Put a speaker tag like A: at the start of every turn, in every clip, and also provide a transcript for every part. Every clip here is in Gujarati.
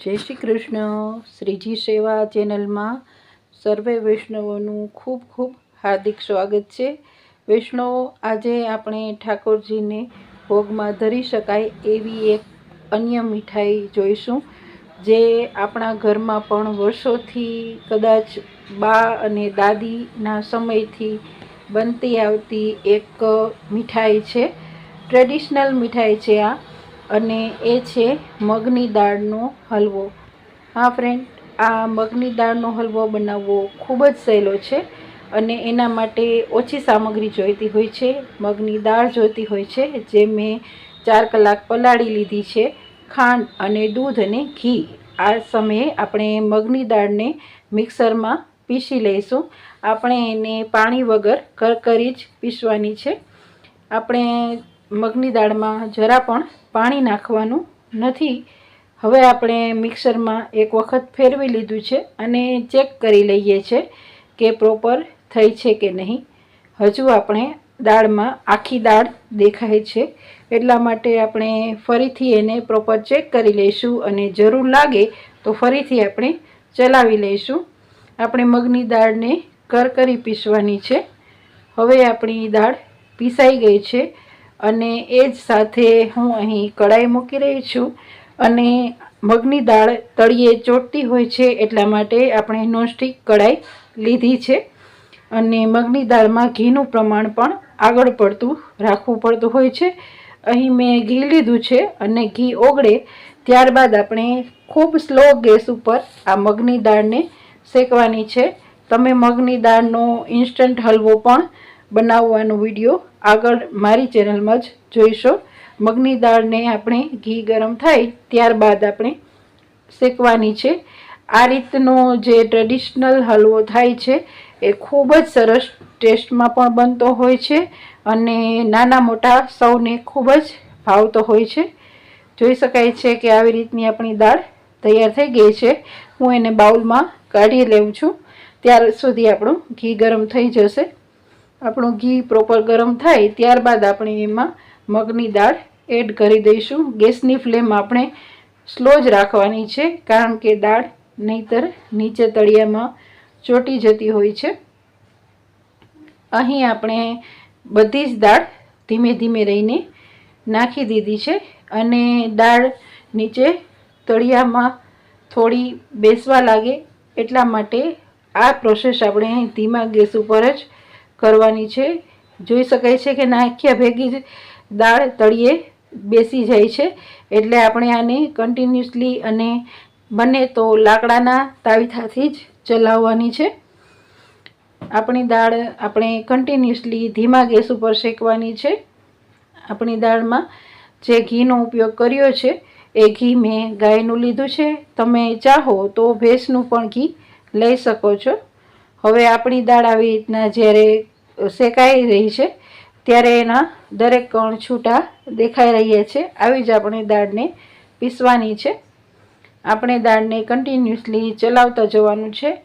A: જય શ્રી કૃષ્ણ. શ્રીજી સેવા ચેનલમાં સર્વે વૈષ્ણવોનું ખૂબ ખૂબ હાર્દિક સ્વાગત છે. વૈષ્ણવો, આજે આપણે ઠાકોરજીને ભોગમાં ધરી શકાય એવી એક અન્ય મીઠાઈ જોઈશું, જે આપણા ઘરમાં પણ વર્ષોથી કદાચ બા અને દાદીના સમયથી બનતી આવતી એક મીઠાઈ છે. ટ્રેડિશનલ મીઠાઈ છે આ. અને એ છે મગની દાળનો હલવો. હા ફ્રેન્ડ આ મગની દાળનો હલવો બનાવવો ખૂબ જ સહેલો છે અને એના માટે ઓછી સામગ્રી જોઈતી હોય છે, મગની દાળ જોઈતી હોય છે, જે મેં ચાર કલાક પલાળી લીધી છે, ખાંડ અને દૂધ અને ઘી. આ સમયે આપણે મગની દાળને મિક્સરમાં પીસી લઈશું. આપણે એને પાણી વગર કરકરી જ પીસવાની છે. આપણે મગની દાળમાં જરા પણ પાણી નાખવાનું નથી. હવે આપણે મિક્સરમાં એક વખત ફેરવી લીધું છે અને ચેક કરી લઈએ છે કે પ્રોપર થઈ છે કે નહીં. હજુ આપણે દાળમાં આખી દાળ દેખાય છે. એટલા માટે આપણે ફરીથી એને પ્રોપર ચેક કરી લઈશું અને જરૂર લાગે તો ફરીથી આપણે ચલાવી લઈશું. આપણે મગની દાળને કરકરી પીસવાની છે. હવે આપણી દાળ પીસાઈ ગઈ છે. અને એ જ સાથે હું અહીં કડાઈ મૂકી રહી છું. અને મગની દાળ તળિયે ચોટતી હોય છે એટલા માટે આપણે નોનસ્ટિક કડાઈ લીધી છે. અને મગની દાળમાં ઘીનું પ્રમાણ પણ આગળ પડતું રાખવું પડતું હોય છે. અહીં મેં ઘી લીધું છે અને ઘી ઓગળે ત્યારબાદ આપણે ખૂબ સ્લો ગેસ ઉપર આ મગની દાળને શેકવાની છે. તમે મગની દાળનો ઇન્સ્ટન્ટ હલવો પણ બનાવવાનો વીડિયો આગળ મારી ચેનલમાં જ જોઈશો. મગની દાળને આપણે ઘી ગરમ થાય ત્યારબાદ આપણે શેકવાની છે. આ રીતનો જે ટ્રેડિશનલ હલવો થાય છે એ ખૂબ જ સરસ ટેસ્ટમાં પણ બનતો હોય છે અને નાના મોટા સૌને ખૂબ જ ભાવતો હોય છે. જોઈ શકાય છે કે આવી રીતની આપણી દાળ તૈયાર થઈ ગઈ છે. હું એને બાઉલમાં કાઢી લઉં છું. ત્યાર સુધી આપણું ઘી ગરમ થઈ જશે. આપણું ઘી પ્રોપર ગરમ થાય ત્યારબાદ આપણે એમાં મગની દાળ એડ કરી દઈશું. ગેસની ફ્લેમ આપણે સ્લો જ રાખવાની છે, કારણ કે દાળ નહીતર નીચે તળિયામાં ચોટી જતી હોય છે. અહીં આપણે બધી જ દાળ ધીમે ધીમે રહીને નાખી દીધી છે અને દાળ નીચે તળિયામાં થોડી બેસવા લાગે એટલા માટે આ પ્રોસેસ આપણે ધીમા ગેસ ઉપર જ કરવાની છે. જોઈ શકાય છે કે નાખ્યા ભેગી જ દાળ તળિયે બેસી જાય છે. એટલે આપણે આને કન્ટિન્યુઅસલી અને બને તો લાકડાના તાવીથાથી જ ચલાવવાની છે. આપણી દાળ આપણે કન્ટિન્યુઅસલી ધીમા ગેસ ઉપર શેકવાની છે. આપણી દાળમાં જે ઘીનો ઉપયોગ કર્યો છે, એ ઘી મેં ગાયનું લીધું છે. તમે ચાહો તો ભેંસનું પણ ઘી લઈ શકો છો. હવે આપણી દાળ આવી રીતના જ્યારે શેકાઈ રહી છે. ત્યારે એના દરેક કણ છૂટા દેખાઈ રહ્યા છે. આવી જ આપણે દાળને પીસવાની છે. આપણે દાળને કન્ટિન્યુઅસલી ચલાવતા જવાનું છે.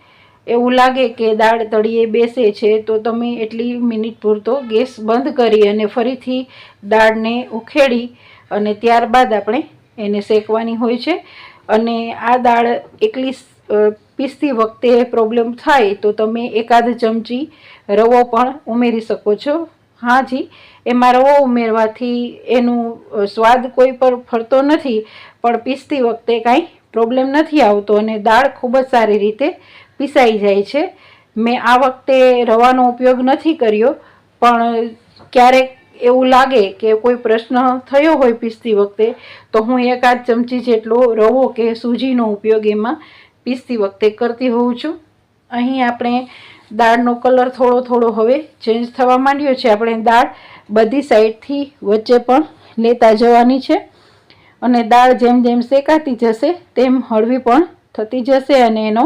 A: એવું લાગે કે દાળ તળીએ બેસે છે, તો તમે એટલી મિનિટ પૂરતો ગેસ બંધ કરી અને ફરીથી દાળને ઉખેડી અને ત્યારબાદ આપણે એને શેકવાની હોય છે. અને આ દાળ એકલી પીસતી વખતે પ્રોબ્લેમ થાય તો તમે એકાદ ચમચી રવો પણ ઉમેરી શકો છો. હા જી, એમાં રવો ઉમેરવાથી એનું સ્વાદ કોઈ પર ફરતો નથી, પણ પીસતી વખતે કાંઈ પ્રોબ્લેમ નથી આવતો અને દાળ ખૂબ જ સારી રીતે પીસાઈ જાય છે. મેં આ વખતે રવાનો ઉપયોગ નથી કર્યો, પણ ક્યારેક એવું લાગે કે કોઈ પ્રશ્ન થયો હોય પીસતી વખતે, તો હું એકાદ ચમચી જેટલો રવો કે સૂજીનો ઉપયોગ એમાં પીસતી વખતે કરતી હોઉં છું. અહીં આપણે દાળનો કલર થોડો થોડો હવે ચેન્જ થવા માંડ્યો છે. આપણે દાળ બધી સાઈડથી વચ્ચે પણ લેતા જવાની છે. અને દાળ જેમ જેમ શેકાતી જશે, તેમ હળવી પણ થતી જશે અને એનો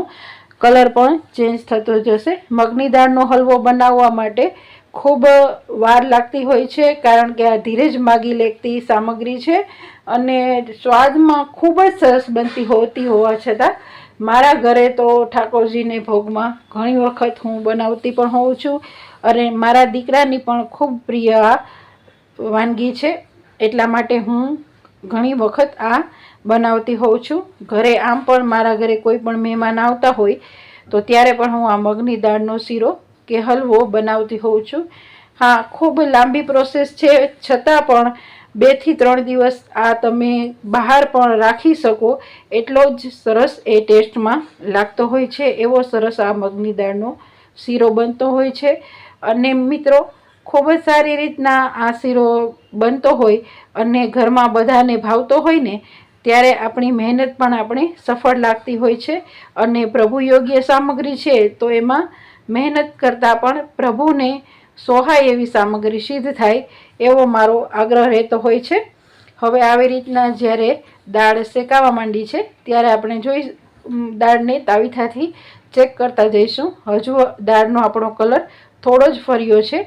A: કલર પણ ચેન્જ થતો જશે. મગની દાળનો હલવો બનાવવા માટે ખૂબ વાર લાગતી હોય છે, કારણ કે આ ધીરે જ માગી લેતી સામગ્રી છે. અને સ્વાદમાં ખૂબ જ સરસ બનતી હોતી હોવા છતાં મારા ઘરે તો ઠાકોરજીને ભોગમાં ઘણી વખત હું બનાવતી પણ હોઉં છું અને મારા દીકરાની પણ ખૂબ પ્રિય વાનગી છે. એટલા માટે હું ઘણી વખત આ બનાવતી હોઉં છું. ઘરે આમ પણ મારા ઘરે કોઈ પણ મહેમાન આવતા હોય તો ત્યારે પણ હું આ મગની દાળનો શીરો કે હલવો બનાવતી હોઉં છું. હા, ખૂબ લાંબી પ્રોસેસ છે. છતાં પણ બેથી ત્રણ દિવસ આ તમે બહાર પણ રાખી શકો. એટલો જ સરસ એ ટેસ્ટમાં લાગતો હોય છે, એવો સરસ આ મગની દાળનો શીરો બનતો હોય છે. અને મિત્રો, ખૂબ જ સારી રીતના આ શીરો બનતો હોય અને ઘરમાં બધાને ભાવતો હોય ને, ત્યારે આપણી મહેનત પણ આપણે સફળ લાગતી હોય છે. અને પ્રભુ યોગ્ય સામગ્રી છે, તો એમાં મહેનત કરતાં પણ પ્રભુને સોહાય એવી સામગ્રી સિદ્ધ થાય એવો મારો આગ્રહ રહેતો હોય છે. હવે આવી રીતના જ્યારે દાળ શેકાવા માંડી છે, ત્યારે આપણે જોઈ દાળને તાવીથાથી ચેક કરતા જઈશું. હજુ દાળનો આપણો કલર થોડો જ ફર્યો છે.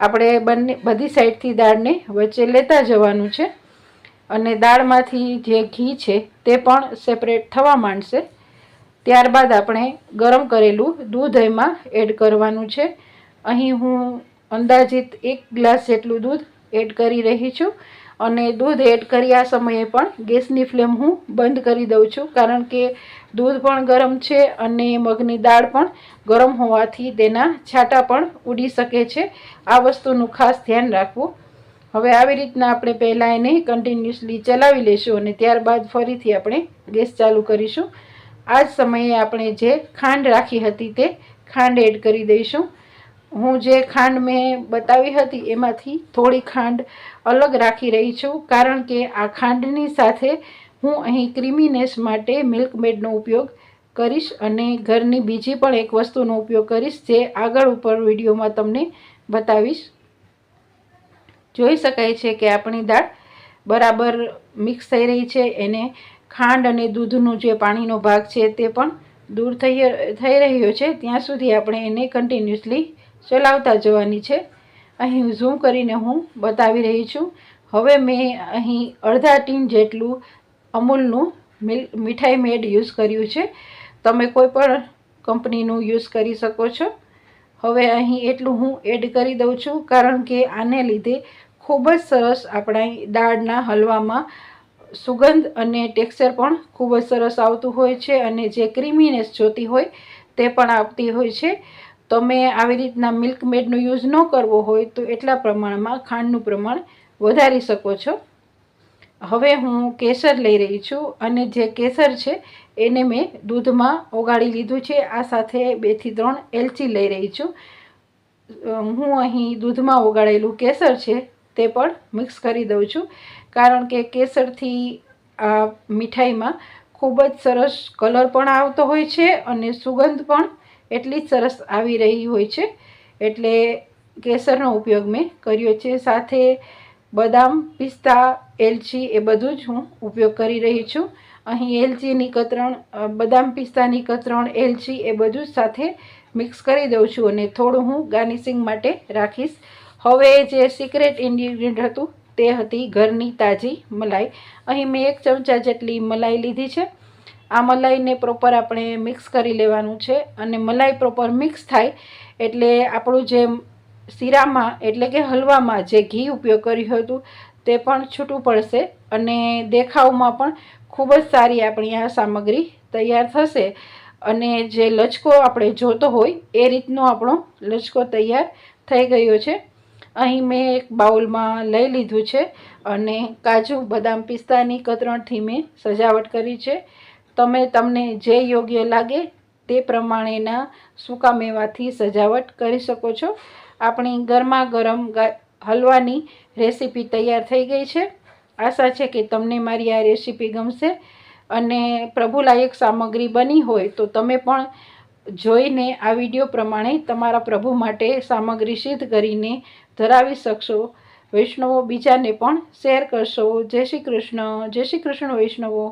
A: આપણે બંને, બધી સાઈડથી દાળને વચ્ચે લેતા જવાનું છે. અને દાળમાંથી જે ઘી છે, તે પણ સેપરેટ થવા માંડશે. ત્યારબાદ આપણે ગરમ કરેલું દૂધ એમાં એડ કરવાનું છે. અહીં હું અંદાજિત એક ગ્લાસ જેટલું દૂધ એડ કરી રહી છું અને દૂધ એડ કર્યા સમયે પણ ગેસની ફ્લેમ હું બંધ કરી દઉં છું કારણ કે દૂધ પણ ગરમ છે અને મગની દાળ પણ ગરમ હોવાથી તેના છાંટા પણ ઉડી શકે છે. આ વસ્તુનું ખાસ ધ્યાન રાખવું. હવે આવી રીતના આપણે પહેલાં એને કન્ટિન્યુઅસલી ચલાવી લઈશું અને ત્યારબાદ ફરીથી આપણે ગેસ ચાલુ કરીશું. આ જ સમયે આપણે જે ખાંડ રાખી હતી તે ખાંડ એડ કરી દઈશું. હું જે ખાંડ મેં બતાવી હતી એમાંથી થોડી ખાંડ અલગ રાખી રહી છું, કારણ કે આ ખાંડની સાથે હું અહીં ક્રીમીનેસ માટે મિલ્ક મેડનો ઉપયોગ કરીશ અને ઘરની બીજી પણ એક વસ્તુનો ઉપયોગ કરીશ, જે આગળ ઉપર વિડીયોમાં તમને બતાવીશ. જોઈ શકાય છે કે આપણી દાળ બરાબર મિક્સ થઈ રહી છે, એને ખાંડ અને દૂધનું જે પાણીનો ભાગ છે તે પણ દૂર થઈ થઈ રહ્યો છે. ત્યાં સુધી આપણે એને કન્ટિન્યુઅસલી ચલાવતા જવાની છે. અહીં ઝૂમ કરીને હું બતાવી રહી છું. હવે મેં અહીં અડધા ટીન જેટલું અમૂલનું મિલ, મીઠાઈ મેડ યુઝ કર્યું છે. તમે કોઈ પણ કંપનીનું યુઝ કરી શકો છો. હવે અહીં એટલું હું એડ કરી દઉં છું, કારણ કે આને લીધે ખૂબ જ સરસ આપણા દાળના હલવામાં સુગંધ અને ટેક્સચર પણ ખૂબ જ સરસ આવતું હોય છે અને જે ક્રીમીનેસ જોતી હોય તે પણ આવતી હોય છે. તમે આવી રીતના મિલ્ક મેડનો યુઝ ન કરવો હોય તો એટલા પ્રમાણમાં ખાંડનું પ્રમાણ વધારી શકો છો. હવે હું કેસર લઈ રહી છું અને જે કેસર છે એને મેં દૂધમાં ઓગાળી લીધું છે. આ સાથે બેથી ત્રણ એલચી લઈ રહી છું. હું અહીં દૂધમાં ઓગાળેલું કેસર છે તે પણ મિક્સ કરી દઉં છું. કારણ કે કેસરથી આ મીઠાઈમાં ખૂબ જ સરસ કલર પણ આવતો હોય છે અને સુગંધ પણ એટલી જ સરસ આવી રહી હોય છે. એટલે કેસરનો ઉપયોગ મેં કર્યો છે. સાથે બદામ, પિસ્તા, એલચી એ બધું જ હું ઉપયોગ કરી રહી છું. અહીં એલચીની કતરણ બદામ પિસ્તાની કતરણ, એલચી એ બધું જ સાથે મિક્સ કરી દઉં છું અને થોડું હું ગાર્નિશિંગ માટે રાખીશ. હવે જે સિક્રેટ ઇન્ગ્રીડિયન્ટ હતું તે હતી ઘરની તાજી મલાઈ. અહીં મેં એક ચમચા જેટલી મલાઈ લીધી છે. આ મલાઈને પ્રોપર આપણે મિક્સ કરી લેવાનું છે અને મલાઈ પ્રોપર મિક્સ થાય એટલે આપણું જે શીરામાં એટલે કે હલવામાં જે ઘી ઉપયોગ કર્યું હતું તે પણ છૂટું પડશે અને દેખાવમાં પણ ખૂબ જ સારી આપણી આ સામગ્રી તૈયાર થશે અને જે લચકો આપણે જોતો હોય એ રીતનો આપણો લચકો તૈયાર થઈ ગયો છે. અહીં મેં એક બાઉલમાં લઈ લીધું છે અને કાજુ, બદામ પિસ્તાની કતરણથી મેં સજાવટ કરી છે. તમે તમને જે યોગ્ય લાગે તે પ્રમાણેના સૂકા મેવાથી સજાવટ કરી શકો છો. આપણી ગરમા ગરમ હલવાની રેસીપી તૈયાર થઈ ગઈ છે. આશા છે કે તમને મારી આ રેસીપી ગમશે અને પ્રભુલાયક સામગ્રી બની હોય તો તમે પણ જોઈને આ વીડિયો પ્રમાણે તમારા પ્રભુ માટે સામગ્રી સિદ્ધ કરીને ધરાવી શકશો. વૈષ્ણવો બીજાને પણ શેર કરશો. જય શ્રી કૃષ્ણ. જય શ્રી કૃષ્ણ વૈષ્ણવો.